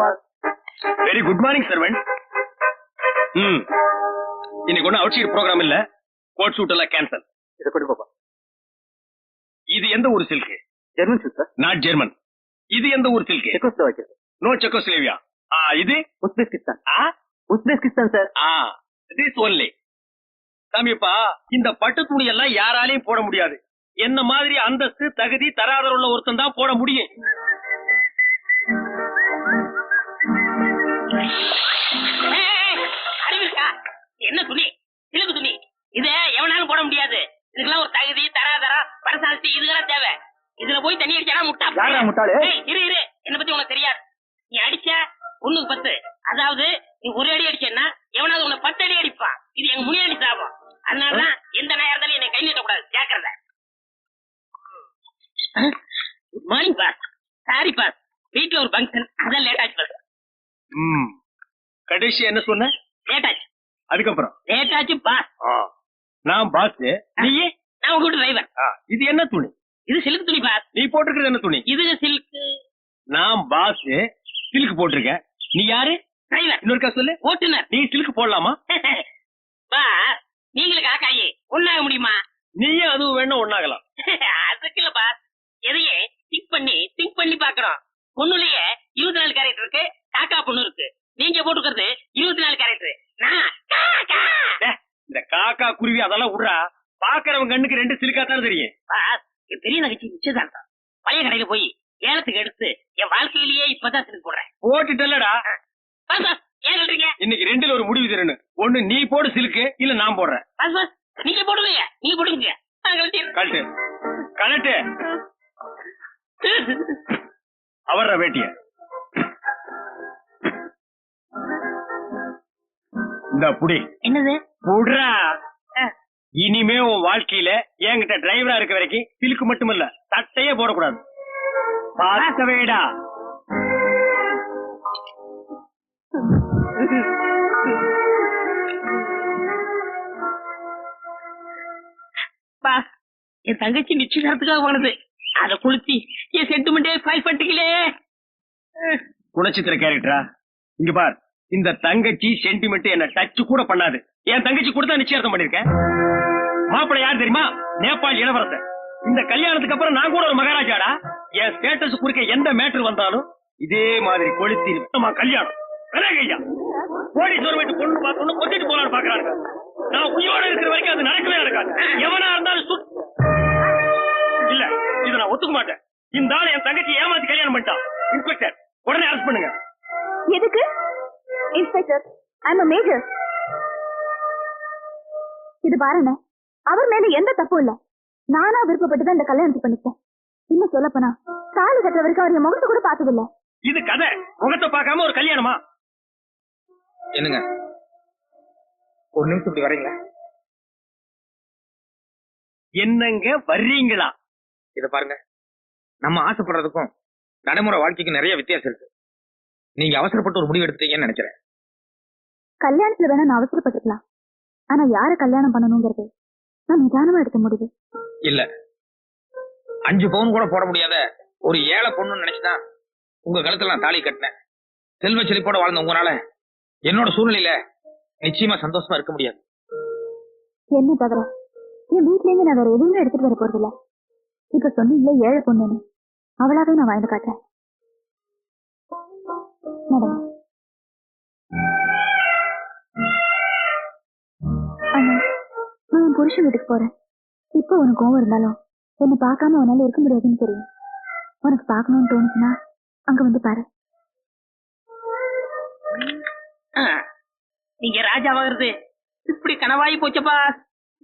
Boss very good morning servant ம். இன்னைக்கு ஒன்றும் அவுட் சைடு ப்ரோக்ராம் இல்ல. கோட் ஷூட் எல்லாம் கேன்சல் இதை கொண்டு போப்பா. இது எந்த ஊர் silk? German suit sir. Not German இது எந்த ஊர் சில்க்? செக்கோஸ்லோவாக்கியா? நோ செக்கோஸ்லேவியா ஆ இது? Uzbekistan ah? Uzbekistan sir. Ah this only சாமிப்பா இந்த பட்டு துணி எல்லாம் யாராலையும் போட முடியாது. என்ன மாதிரி அந்தஸ்து தகுதி தராதர உள்ள ஒருத்தன் தான் போட முடியும். என்ன துணி? சிலுக்கு துணி. இது எவனாலும் போட முடியாது. இதுக்கெல்லாம் ஒரு தகுதி தராதரம் பரசாலிட்டி இதுக்கெல்லாம் தேவை. இதுல போய் தண்ணி அடிச்சா முட்டா? முட்டாளு? இரு இரு. என்ன பத்தி உனக்கு தெரியாது. நீ அடிச்ச ஒண்ணுக்கு பத்து. அதாவது நீ ஒரு அடி அடிச்சேன்னா எவனாவது உன்னை பத்து அடி அடிப்பான். இது எங்க முனியடி சாபம். அதனாலதான் எந்த நாயா இருந்தாலும் என்னை கை நீட்டக்கூடாது ஜாக்கிரதை மார்னிங் பாஸ் சாரி பாஸ் வீட்டுல ஒரு ஃபங்க்ஷன் அதான் லேட் ஆச்சு பாஸ் ம். கடைசி என்ன சொன்ன? லேட் ஆச்சு அதுக்கப்புறம்? லேட் ஆச்சு பாஸ் நான் பாஸ் நீ நான் உங்க டிரைவர் இது என்ன துணி? இது சில்க் துணி பாஸ் நீ போட்டிருக்கிறது என்ன துணி? இது சில்க் நான் பாஸ் சில்க் போட்டிருக்கேன். நீ யாரு? டிரைவர் இன்னொருக்கா சொல்லு. ஓட்டுநர். நீ சில்க் போடலாமா? பாஸ் நீங்களும் காக்காயி. ஒண்ணாக முடியுமா? நீயும் அதுவும் வேணும் ஒண்ணாகலாம். அதுக்கு இல்ல பாஸ் எதையே திங்க் பண்ணி திங்க் பண்ணி பாக்குறோம் பொண்ணுலயே இருபத்தி நாலு கேரக்டர் இருக்கு. காக்கா பொண்ணு இருக்கு. நீங்க போட்டுக்கிறது இருபத்தி நாலு கேரக்டர் இந்த காக்கா குருவி அதெல்லாம் விடுறா. பாக்குறவன் கண்ணுக்கு ரெண்டு சிலுக்கா தானே தெரியும். பெரிய நகைச்சி நிச்சயதார்த்தம். பழைய கடையில போய் ஏலத்துக்கு எடுத்து என் வாழ்க்கையிலேயே இப்பதான் சிலுக்கு போடுறேன். போட்டுட்டல்லடா. ஏன் சொல்றீங்க? இன்னைக்கு ரெண்டுல ஒரு முடிவு தரணும் ஒண்ணு நீ போடு சிலுக்கு இல்ல நான் போடுறேன். நீங்க போடுங்க. நீங்க போடுங்க. கழட்டு. கழட்டு. அவர்ற வேட்டிய. இந்த புடி. என்னது? புடுறா. இனிமே உன் வாழ்க்கையில என்கிட்ட டிரைவரா இருக்க வரைக்கும் சிலுக்கு மட்டுமல்ல சட்டையே போடக்கூடாது. பார்க்கவேடா என் தங்கச்சி நிச்சயதார்த்தத்துக்காக போனது. அத குளிச்சு என் சென்டிமெண்டே ஃபைல் பண்ணிட்டீங்களே. குணச்சித்திர கேரக்டரா இங்க பார். இந்த தங்கச்சி சென்டிமெண்ட் என்ன டச் கூட பண்ணாது. என் தங்கச்சி கூட தான் நிச்சயார்த்தம் பண்ணிருக்கேன் மாப்பிள்ளை யார் தெரியுமா? நேபாள் இளவரசர். இந்த கல்யாணத்துக்கு அப்புறம் நான் கூட ஒரு மகாராஜாடா? என் ஸ்டேட்டஸ் குறுக்க எந்த மேட்டர் வந்தாலும் இதே மாதிரி கொளுத்தி நிமித்தமா கல்யாணம். விலகு கோடி கோடீஸ்வரம் வீட்டு பொண்ணு பார்க்கணும் கொத்திட்டு போலான்னு பாக்குறாங்க நான் உயிரோட இருக்கிற வரைக்கும் அது நடக்கவே நடக்காது. எவனா இருந்தாலும் சுத் இல்ல இது நான் ஒத்துக்க மாட்டேன். இந்த ஆள் என் தங்கச்சி ஏமாத்தி கல்யாணம் பண்ணிட்டான். மேஜர். இது பாருங்க அவர் மேல எந்த தப்பும் இல்ல. நானா விருப்பப்பட்டு தான் இந்த கல்யாணத்தை பண்ணிட்டேன் இன்னும் சொல்ல போனா தாலி கட்டுற வரைக்கும் அவர் என் முகத்தை கூட பார்த்ததில்ல. இது கதை. முகத்தை பார்க்காம ஒரு கல்யாணமா? என்னங்க? ஒரு நிமிஷம் இப்படி வரீங்களா? என்னங்க வர்றீங்களா? இத பாருங்க. நம்ம ஆசைப்படுறதுக்கும் நடைமுறை வாழ்க்கைக்கு நிறைய வித்தியாசம் இருக்கு. நீங்க அவசரப்பட்டு ஒரு முடிவு எடுத்தீங்கன்னு நினைக்கிறேன். கல்யாணத்துல வேணா நான் அவசரப்பட்டுக்கலாம். ஆனா யார கல்யாணம் பண்ணணுங்கிறது நான் நிதானமா எடுத்த முடிவு. இல்ல. அஞ்சு பவுன் கூட போட முடியாத ஒரு ஏழை பொண்ணுன்னு நினைச்சுதான் உங்க கழுத்துல நான் தாலி கட்டினேன். செல்வ செழிப்போட வாழ்ந்த உங்களால என்னோட சூழ்நிலையில நிச்சயமா சந்தோஷமா இருக்க முடியாது. என்ன தவிர என் வீட்ல இருந்து நான் வேற எதுவுமே எடுத்துட்டு வர போறது இல்ல இப்ப சொன்னீங்களே ஏழை பொண்ணுன்னு அவளாவே நான் வாழ்ந்து காட்டுறேன். புருஷன் வீட்டுக்கு போறேன். இப்போ உனக்கு கோவம் இருந்தாலும் என்னை பார்க்காம உன்னால இருக்க முடியாதுன்னு தெரியும். உனக்கு பார்க்கணும்னு தோணுச்சுன்னா அங்க வந்து பாரு. நீங்க ராஜாவாகிறது. இப்படி கனவாயி போச்சப்பா.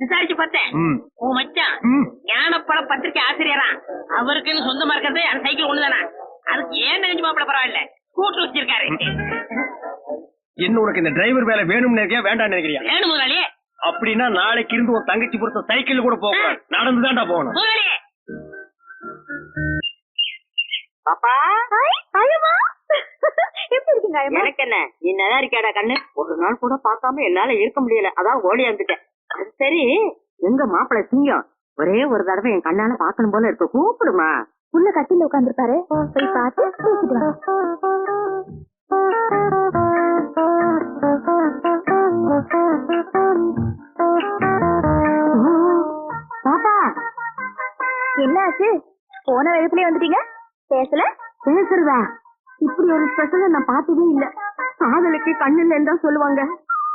விசாரிச்சு பார்த்தேன். உன் மச்சான். ஞானப்பழ பத்திரிக்கை ஆசிரியரா அவருக்குன்னு சொந்தமா இருக்கிறது அந்த சைக்கிள் ஒண்ணுதானா? அதுக்கு ஏன் நினைச்சு மாப்பிள பரவாயில்ல? ஸ்கூட்டர் வச்சிருக்காரு. என்ன உனக்கு இந்த டிரைவர் வேலை வேணும்னு நினைக்கிறியா வேண்டாம்னு நினைக்கிறியா? வேணும் முதலாளியே அப்படின்னா நாளைக்கு இருந்து உன் தங்கச்சி பொறுத்த சைக்கிள் கூட போக நடந்துதான்டா போகணும். பாப்பா? எனக்கு என்ன? நீ நல்லா இருக்கியாடா கண்ணு? ஒரு நாள் கூட பாக்காம என்னால இருக்க முடியல. அதான் ஓடி வந்துட்டேன். அது சரி. எங்க மாப்பிள்ள சிங்கம்? ஒரே ஒரு தடவை என் கண்ணால பாக்கணும் போல இருக்க. கூப்பிடுமா? உள்ள கட்டில உட்காந்துருப்பாரு பாப்பா என்ன ஆச்சு போன வயசுலயே வந்துட்டீங்க? பேசல? பேசுறதா இப்படி ஒரு ஸ்பெஷல நான் பார்த்ததே இல்ல. காதலுக்கு கண்ணு இல்லைன்னு தான் சொல்லுவாங்க.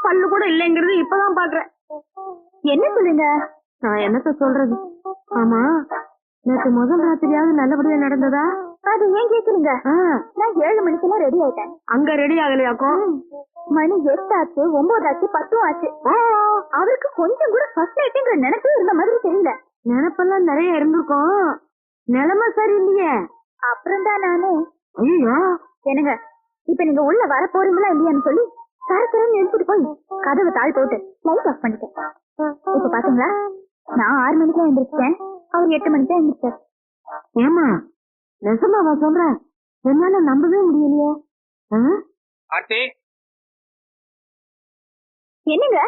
பல்லு கூட இல்லைங்கிறது இப்பதான் பாக்குறேன் என்ன சொல்லுங்க நான் என்னத்த சொல்றது? ஆமா நேற்று முதல் ராத்திரியாவது நல்லபடியா நடந்ததா? அது ஏன் கேக்குறீங்க? நான் ஏழு மணிக்கெல்லாம் ரெடி ஆயிட்டேன். அங்க ரெடி ஆகலையாக்கும்? மணி எட்டு ஆச்சு ஒன்பது ஆச்சு. பத்தும் ஆச்சு அவருக்கு கொஞ்சம் கூட ஃபர்ஸ்ட் நைட்டுங்கிற நினைப்பே இருந்த மாதிரி தெரியல. நினப்பெல்லாம் நிறைய இருந்திருக்கும். நிலைமை சரியில்லையே. அப்புறம் தான் நானு ஐயோ. என்னங்க இப்ப நீங்க உள்ள வர போறீங்களா இல்லையான்னு சொல்லி தரத்தரன்னு எடுத்துட்டு போய் கதவை தாழ் போட்டு லைட் ஆஃப் பண்ணிட்டேன். இப்ப பாத்தீங்களா? நான் ஆறு மணிக்கு எழுந்திரிச்சேன் அவர் எட்டு மணிக்கு எழுந்திரிச்சார் ஏமா நெசமாவா சொல்ற. என்னால நம்பவே முடியலையே? ஆர்த்தி. என்னங்க?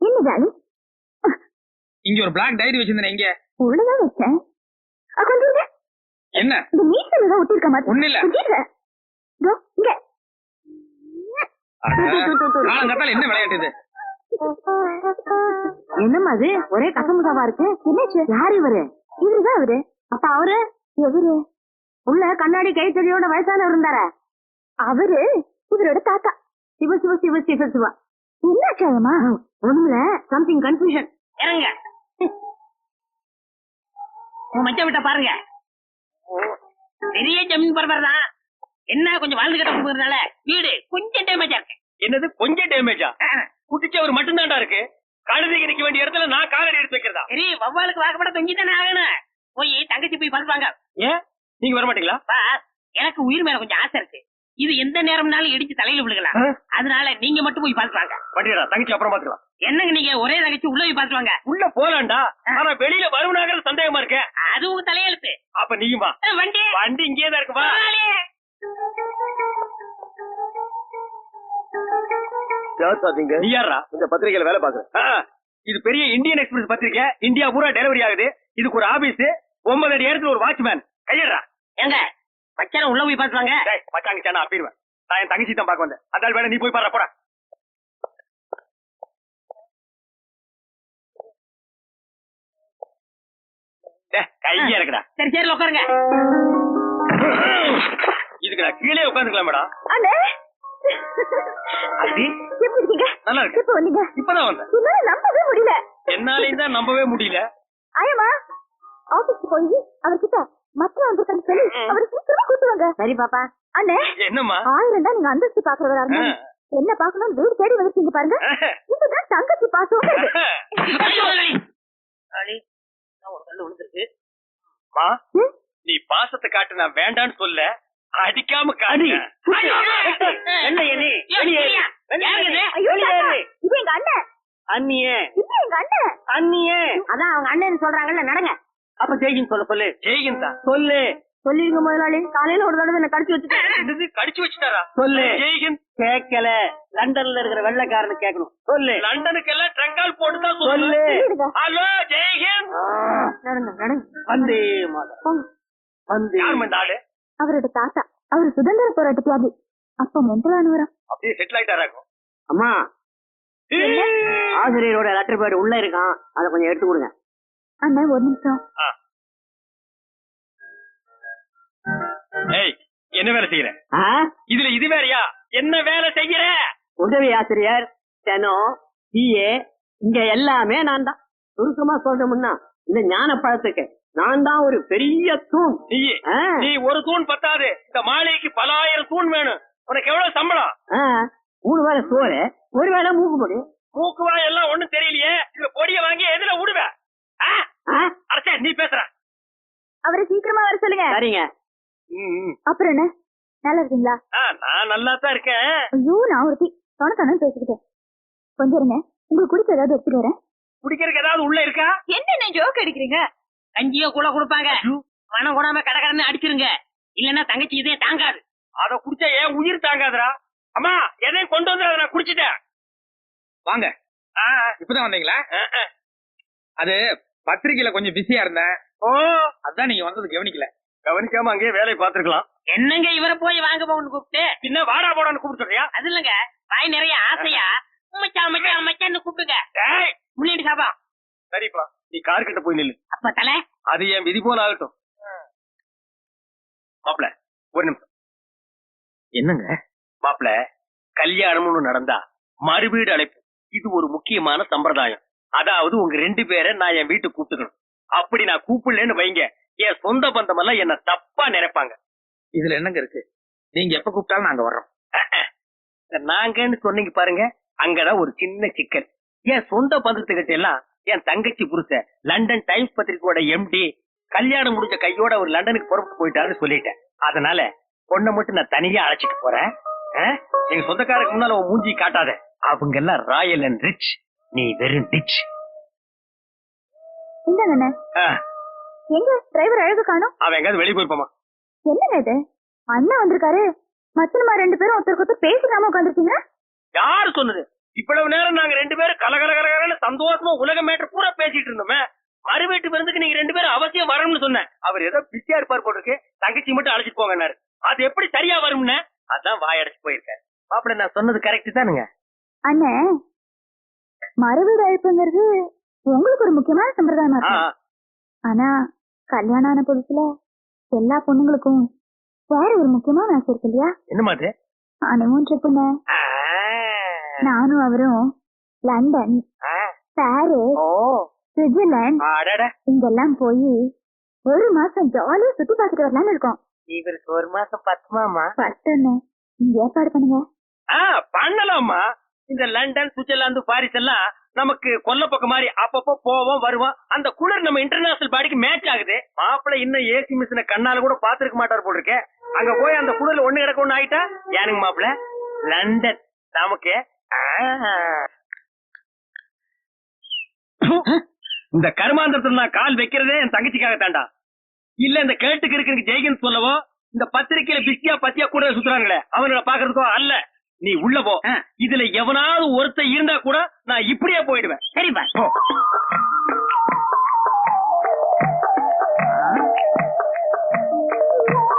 என்ன ஜாலி? இங்க ஒரு பிளாக் டைரி வச்சிருந்தேன் இங்க. உள்ளதான் வச்சேன். கொஞ்சம். என்ன? இந்த மீசல் தான் ஒட்டிருக்க மாதிரி. ஒண்ணு இல்ல. இங்க. என்ன விளையாட்டு இது? என்னம்மா அது ஒரே கசமுசாவா இருக்கு. என்னாச்சு? யார் இவரு? இவருதான் அவரு அப்ப அவரு? எவரு? உள்ள கண்ணாடி கைத்தடியோட வயசானவர் இருந்தாரா. அவரு இவரோட தாத்தா. சிவ சிவ சிவ சிவ சிவா. என்னாச்சாயமா ஒண்ணுல சம்திங் கன்ஃபியூஷன் இறங்க. உன் மச்ச விட்ட பாருங்க. பெரிய ஜமீன் பரபர் தான். என்ன கொஞ்சம் வாழ்ந்து கட்ட கொடுக்கறதுனால வீடு கொஞ்சம் டேமேஜா இருக்கு. என்னது கொஞ்சம் டேமேஜா குட்டிச்சவர் மட்டும்தான்டா இருக்கு. கழுதைக்கு நிக்க வேண்டிய இடத்துல நான் காலடி எடுத்து வைக்கிறதா? சரி வவ்வாலுக்கு வாக்கப்பட தொங்கி தானே ஆகணும். போய் தங்கச்சி போய் பார்த்துவாங்க ஏன் நீங்க வர மாட்டீங்களா எனக்கு உயிர் மேல கொஞ்சம் ஆசை இருக்கு. இது எந்த நேரம்னாலும் இடிச்சு தலையில விழுகலாம்? அதனால நீங்க மட்டும் போய் பார்த்துவாங்க வண்டிடா தங்கச்சி அப்புறம் பாத்துக்கலாம். என்னங்க நீங்க ஒரே தங்கச்சி உள்ள போய் பார்த்துவாங்க உள்ள போலாம்டா. ஆனா வெளியில வருவனாகிறது சந்தேகமா இருக்க. அது உங்க தலையெழுத்து. அப்ப நீயும் வா. வண்டி. வண்டி இங்கே தான் இருக்கு வா. பரவாயில்லையே. நீ யாரா இந்த பத்திரிகையில வேலை பாக்குறேன் இது பெரிய இந்தியன் எக்ஸ்பிரஸ் பத்திரிக்கை. இந்தியா பூரா டெலிவரி ஆகுது. இதுக்கு ஒரு ஆபீஸ். ஒன்பது அடி இடத்துல ஒரு வாட்ச்மேன் கையறா ஏங்க மச்சான உள்ள போய் பார்த்துவாங்க டேய் மச்சாங்க சேனா அப்பிடுவேன் நான் என் தங்கச்சி தான் பார்க்க வந்தேன். அதால் வேணா நீ போய் பாரு போடா. கையே இருக்குடா. சரி சரி உட்காருங்க இதுக்கு நான் கீழே உட்காந்துக்கலாம் மேடம் நல்லா இருக்கு இப்பதான் வந்தேன். நம்பவே முடியல. என்னாலையும் தான் நம்பவே முடியல. ஆயமா ஆபீஸ்க்கு போய் அவர்கிட்ட மற்ற வந்திருக்கான்னு சொல்லி அவர் சீக்கிரமா கூட்டுவாங்க. சரி பாப்பா. அண்ணே. என்னம்மா? ஆயிரம் தான் நீங்க அந்தஸ்து பாக்குறவரா இருந்தா. என்ன பாக்கணும் வீடு தேடி வந்திருக்கீங்க பாருங்க. இதுதான் தங்கச்சி பாசம். நீ பாசத்தை காட்டு நான் வேண்டான்னு சொல்ல அடிக்காம காடி என்ன எலி? இது? ஐயோ தாத்தா, இது எங்க அண்ணன். அண்ணியே. இது எங்க அண்ணன். அண்ணியே. அதான் அவங்க அண்ணன் சொல்றாங்கல்ல நடங்க. அப்ப ஜெய்கின் சொல்ல சொல்லு. ஜெய்கின் தான் சொல்லு. சொல்லிருங்க முதலாளி. காலையில ஒரு தடவை என்ன கடிச்சு வச்சுட்டேன் என்னது கடிச்சு வச்சுட்டாரா? சொல்லு. ஜெய்ஹிந்த்? கேட்கல. லண்டன்ல இருக்கிற வெள்ளைக்காரனு கேட்கணும். சொல்லு. லண்டனுக்கு எல்லாம் ட்ரங்கால் போட்டு தான் சொல்லு. ஹலோ ஜெய்ஹிந்த்? நடங்க நடங்க வந்தே மாதம் வந்தே. ஆளு? அவரோட தாத்தா. அவர் சுதந்திர போராட்ட தியாகி அப்ப மென்டலானவரா அப்படியே செட்டில் ஆயிட்டாராக்கும் அம்மா. ஆசிரியரோட லெட்டர் பேட் உள்ள இருக்கான். அதை கொஞ்சம் எடுத்து கொடுங்க. அண்ணன் ஒரு நிமிஷம். ஏய் என்ன வேலை செய்யற? இதுல இது வேறயா? என்ன வேலை செய்யற? உதவி ஆசிரியர் ஸ்டெனோ பிஏ இங்க எல்லாமே நான் தான். சுருக்கமா சொல்றோம்னா இந்த ஞான பழத்துக்கு நான் தான் ஒரு பெரிய தூண். நீ ஒரு தூண் பத்தாது. இந்த மாளிகைக்கு பல ஆயிரம் தூண் வேணும். உனக்கு எவ்வளவு சம்பளம்? மூணு வேளை சோறு ஒரு வேளை மூக்கு பொடி. மூக்குவா எல்லாம் ஒண்ணும் தெரியலையே. இதுல பொடிய வாங்கி எதுல விடுவ ஆ? ஆ? அரசே நீ பேசுற. அவரை சீக்கிரமா வர சொல்லுங்க. சரிங்க. அப்புறம் என்ன? நல்லா இருக்கீங்களா? ஆ, நான் நல்லா தான் இருக்கேன். ஐயோ நான் ஒருத்தி தொணத்தனம் பேசிக்கிட்டேன். கொஞ்சம் இருங்க. உங்களுக்கு குடிக்க ஏதாவது எடுத்துட்டு வரேன். குடிக்கிறதுக்கு ஏதாவது உள்ள இருக்கா? என்ன ஜோக் அடிக்கிறீங்க? கஞ்சியோ கூட கொடுப்பாங்க. பணம் கூடாம கடகடன்னு அடிச்சிருங்க. இல்லன்னா தங்கச்சி இதே தாங்காது. அத குடிச்சா ஏன் உயிர் தாங்காதடா. அம்மா எதையும் கொண்டு வந்து அதை நான் குடிச்சிட்டேன். வாங்க. இப்பதான் வந்தீங்களா. அது பத்திரிக்கையில கொஞ்சம் பிஸியா இருந்தேன். ஓ அதான் நீங்க வந்தது கவனிக்கல. கவனிக்காம அங்கேயே வேலையை பார்த்திருக்கலாம். என்னங்க இவரை போய் வாங்க போகணும்னு கூப்பிட்டு? பின்ன வாடா போடான்னு கூப்பிட்டுறியா அது இல்லங்க வாய் நிறைய ஆசையா? மச்சான் மச்சான் மச்சான்னு கூப்பிடுங்க. ஏய்! முன்னாடி சாப்பா சரிப்பா நீ கார் கிட்ட போய் நில்லு. அப்ப தலை. அது என் விதி போல ஆகட்டும். மாப்பிள ஒரு நிமிஷம். என்னங்க? மாப்பிள கல்யாணம்னு நடந்தா மறுவீடு அழைப்பு. இது ஒரு முக்கியமான சம்பிரதாயம். அதாவது உங்க ரெண்டு பேரை நான் என் வீட்டுக்கு கூப்பிட்டுக்கணும். அப்படி நான் கூப்பிடலன்னு வைங்க. என் சொந்த பந்தம் எல்லாம் என்ன தப்பா நினைப்பாங்க. இதுல என்னங்க இருக்கு? நீங்க எப்ப கூப்பிட்டாலும் நாங்க வர்றோம். நாங்கன்னு சொன்னீங்க பாருங்க அங்கதான் ஒரு சின்ன சிக்கல். என் சொந்த பந்தத்துக்கிட்ட எல்லாம் என் தங்கச்சி புருஷ லண்டன் டைம்ஸ் பத்திரிக்கையோட எம்டி கல்யாணம் முடிஞ்ச கையோட ஒரு லண்டனுக்கு புறப்பட்டு போயிட்டாருன்னு சொல்லிட்டேன். அதனால பொண்ணை மட்டும் நான் தனியா அழைச்சிட்டு போறேன்? எங்க சொந்தக்காரருக்கு முன்னால உன் மூஞ்சி காட்டாத. அவங்க எல்லாம் ராயல் அண்ட் ரிச். நீ வெறும் டிச் இந்தாங்க அண்ணே எங்க டிரைவர் அழகு காணும்? அவன் எங்காவது வெளியே போயிருப்பாமா? என்னங்க இது? அண்ணன் வந்திருக்காரு. மச்சனமா ரெண்டு பேரும் ஒருத்தருக்கு ஒருத்தர் பேசிக்காம உட்காந்துருக்கீங்க யாரு சொன்னது? இவ்வளவு நேரம் நாங்க ரெண்டு பேரும் கலகல கலகலன்னு சந்தோஷமா உலக மேட்டர் பூரா பேசிட்டு இருந்தோமே. மறு வீட்டு விருந்துக்கு நீங்க ரெண்டு பேரும் அவசியம் வரணும்னு சொன்னேன். அவர் ஏதோ பிஸியா இருப்பார் போட்டிருக்கு தங்கச்சி மட்டும் அழைச்சிட்டு போங்கன்னாரு அது எப்படி சரியா வரும்னு? அதான் வாயடைச்சு போயிருக்காரு மாப்பிள்ள நான் சொன்னது கரெக்ட் தானுங்க. அண்ணே மறுவீடு அழைப்புங்கிறது உங்களுக்கு ஒரு முக்கியமான சம்பிரதாயமா இருக்கு. ஆனா கல்யாணம் ஆன புதுசுல எல்லா பொண்ணுங்களுக்கும் வேற ஒரு முக்கியமான ஆசை இருக்கு இல்லையா? என்ன மாதிரி? அனுமன் ட்ரிப்புன்னு நானும் அவரும் லண்டன் பாரிஸ் சுவிட்சர்லாந்து இங்கெல்லாம் போய் ஒரு மாசம் ஜாலியா சுத்தி பார்த்துட்டு வரலாம்னு இருக்கோம். இவருக்கு ஒரு மாசம் பத்துமாமா? நீங்க ஏற்பாடு பண்ணுங்க. பண்ணலாமா? இந்த லண்டன் சுவிட்சர்லாந்து பாரிஸ் எல்லாம் நமக்கு கொல்ல பக்கம் மாதிரி அப்பப்போ போவோம் வருவோம். அந்த குளிர் நம்ம இன்டர்நேஷனல் பாடிக்கு மேட்ச் ஆகுது. மாப்பிள்ள இன்னும் ஏசி மிஷினை கண்ணால கூட பாத்துருக்க மாட்டார் போல் இருக்கேன் அங்க போய் அந்த குளிர்ல ஒண்ணு கிடக்க ஒண்ணு ஆயிட்டா? ஏனுங்க மாப்பிள்ள? லண்டன். நமக்கு இந்த கருமாந்திரத்துல நான் கால் வைக்கிறதே என் தங்கச்சிக்காக தாண்டா இல்ல இந்த கேட்டுக்கு இருக்கு ஜெய்கன் சொல்லவோ இந்த பத்திரிகையில பிஸியா பத்தியா கூட சுத்துறாங்களே அவங்கள பாக்குறதுக்கோ அல்ல. நீ உள்ள போ. இதுல எவனாவது ஒருத்தன் இருந்தா கூட நான் இப்படியே போயிடுவேன். சரிப்பா போ.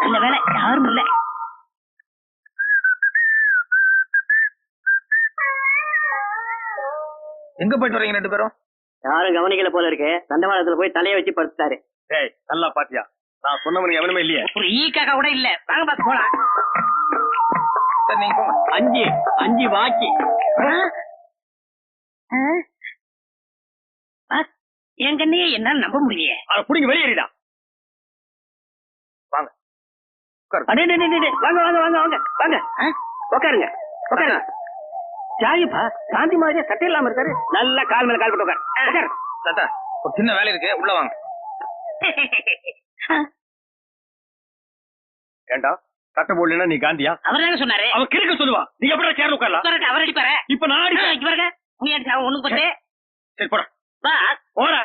நல்ல வேலை யாரும் இல்ல. எங்க போயிட்டு வரீங்க ரெண்டு பேரும்? யாரும் கவனிக்கல போல இருக்கு. தண்டவாளத்துல போய் தலைய வச்சு படுத்துட்டாரு. டேய் நல்லா பாத்தியா? நான் சொன்னவனுக்கு எவனுமே இல்லையே. ஒரு ஈ காக்கா கூட இல்ல. வாங்க பாத்து போலாம். சரி அஞ்சு அஞ்சு வாக்கி. பாஸ், என் கண்ணையே என்னால நம்ப முடியலையே. அதை புடிங்க வெளியேறிடா வாங்க. வாங்க வாங்க வாங்க உட்காருங்க. உட்காருங்க. ஜாயிப்பா காந்தி மாதிரியே சட்டை இல்லாம இருக்காரு. நல்லா கால் மேல கால் போட்டு உட்காரு. உட்காரு. தாத்தா ஒரு சின்ன வேலை இருக்கு. உள்ள வாங்க. ஏண்டா? சட்டை போடலன்னா நீ காந்தியா? அவர் தானே சொன்னாரு. அவன் கிறுக்க சொல்லுவா. நீ எப்படி சேர்ந்து உட்காரலாம்? அவர் அடிப்பாரு. இப்ப நான் அடிச்சேன் இங்க பாருங்க. நீ அடிச்சா சரி போடா. போடா.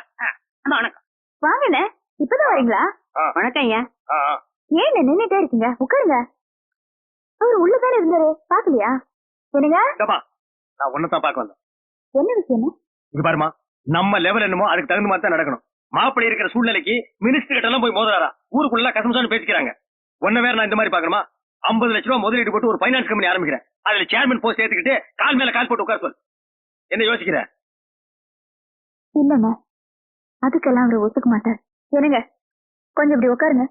அம்மா வணக்கம். வாங்கண்ணே இப்பதான் வரீங்களா? வணக்கம் ஐயா. ஏன் நின்னுட்டே இருக்கீங்க? உட்காருங்க. அவர் உள்ளதானே இருந்தாரு? பாக்கலையா என்னங்க? நான் உன்னதான் பார்க்க வந்தேன். என்ன விஷயம் இங்க பாருமா நம்ம லெவல் என்னமோ அதுக்கு தகுந்த மாதிரி தான் நடக்கணும். மாப்பிள்ளை இருக்கிற சூழ்நிலைக்கு மினிஸ்டர் கிட்ட எல்லாம் போய் மோதுறாரா? ஊருக்குள்ள கசம்சான்னு பேசிக்கிறாங்க. ஒன்ன வேற நான் இந்த மாதிரி பாக்கணுமா ஐம்பது லட்ச ரூபா முதலீடு போட்டு ஒரு ஃபைனான்ஸ் கம்பெனி ஆரம்பிக்கிறேன். அதுல சேர்மன் போஸ்ட் சேர்த்துக்கிட்டு கால் மேல கால் போட்டு உட்கார சொல் என்ன யோசிக்கிற? இல்லங்க. அதுக்கெல்லாம் அவர் ஒத்துக்க மாட்டார். என்னங்க? கொஞ்சம் இப்படி உட்காருங்க.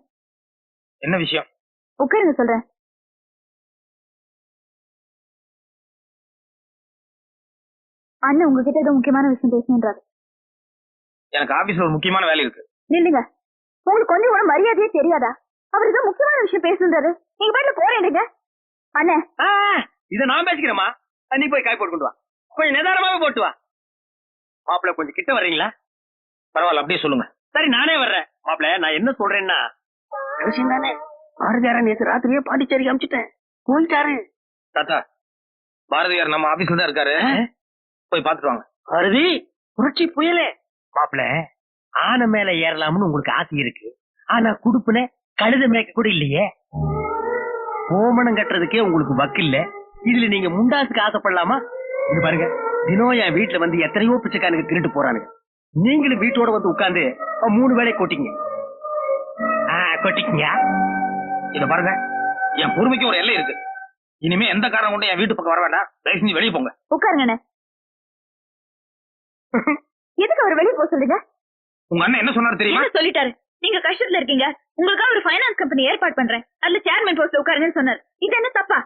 என்ன விஷயம்? உட்காருங்க சொல்றேன். அண்ணன் உங்ககிட்ட ஏதோ முக்கியமான விஷயம் பேசணுன்றாரு. எனக்கு ஆபீஸ்ல ஒரு முக்கியமான வேலை இருக்கு. நில்லுங்க உங்களுக்கு கொஞ்சம் கூட மரியாதையே தெரியாதா? அவர் ஏதோ முக்கியமான விஷயம் பேசணுன்றாரு நீங்க பாட்டுல போறேன் அண்ணே. ஆ, இத நான் பேசிக்கிறேமா நீ போய் காய் போட்டு கொண்டு வா. கொஞ்சம் நிதானமாவே போட்டு வா. மாப்பிள்ளை கொஞ்சம் கிட்ட வர்றீங்களா? பரவாயில்ல அப்படியே சொல்லுங்க. சரி நானே வர்றேன். மாப்பிள்ளை நான் என்ன சொல்றேன்னா விஷயம் தானே. பாரதியாரன் நேத்து ராத்திரியே பாண்டிச்சேரி அமிச்சிட்டேன். போயிட்டாரு. தாத்தா பாரதியார் நம்ம ஆபீஸ்ல தான் இருக்காரு. போய் பாத்துட்டு வாங்க. அருதி புரட்சி புயலே. மாப்பிள ஆனை மேல ஏறலாம்னு உங்களுக்கு ஆசை இருக்கு. ஆனா குடுப்புன கழுத மேய்க்க கூட இல்லையே. கோமணம் கட்டுறதுக்கே உங்களுக்கு வக்கு இல்ல. இதுல நீங்க முண்டாசுக்கு ஆசைப்படலாமா? இது பாருங்க. தினம் என் வீட்டுல வந்து எத்தனையோ பிச்சைக்காரனுக்கு திருட்டு போறானுங்க. நீங்களும் வீட்டோட வந்து உட்கார்ந்து மூணு வேளை கொட்டிங்க கொட்டிக்கங்க. இத பாருங்க. என் பொறுமைக்கு ஒரு எல்லை இருக்கு. இனிமே எந்த காரணம் கொண்டு என் வீட்டு பக்கம் வர வேண்டாம். தயவு செஞ்சு வெளியே போங்க. உட்காருங்க எதுக்கு அவர் வெளியே போக சொல்லுங்க? உங்க அண்ணன் என்ன சொன்னாரு தெரியுமா? சொல்லிட்டாரு? நீங்க கஷ்டத்துல இருக்கீங்க. உங்களுக்காக ஒரு ஃபைனான்ஸ் கம்பெனி ஏற்பாடு பண்றேன். அதுல சேர்மன் போஸ்ட் உட்காருங்கன்னு சொன்னார். இது என்ன தப்பா?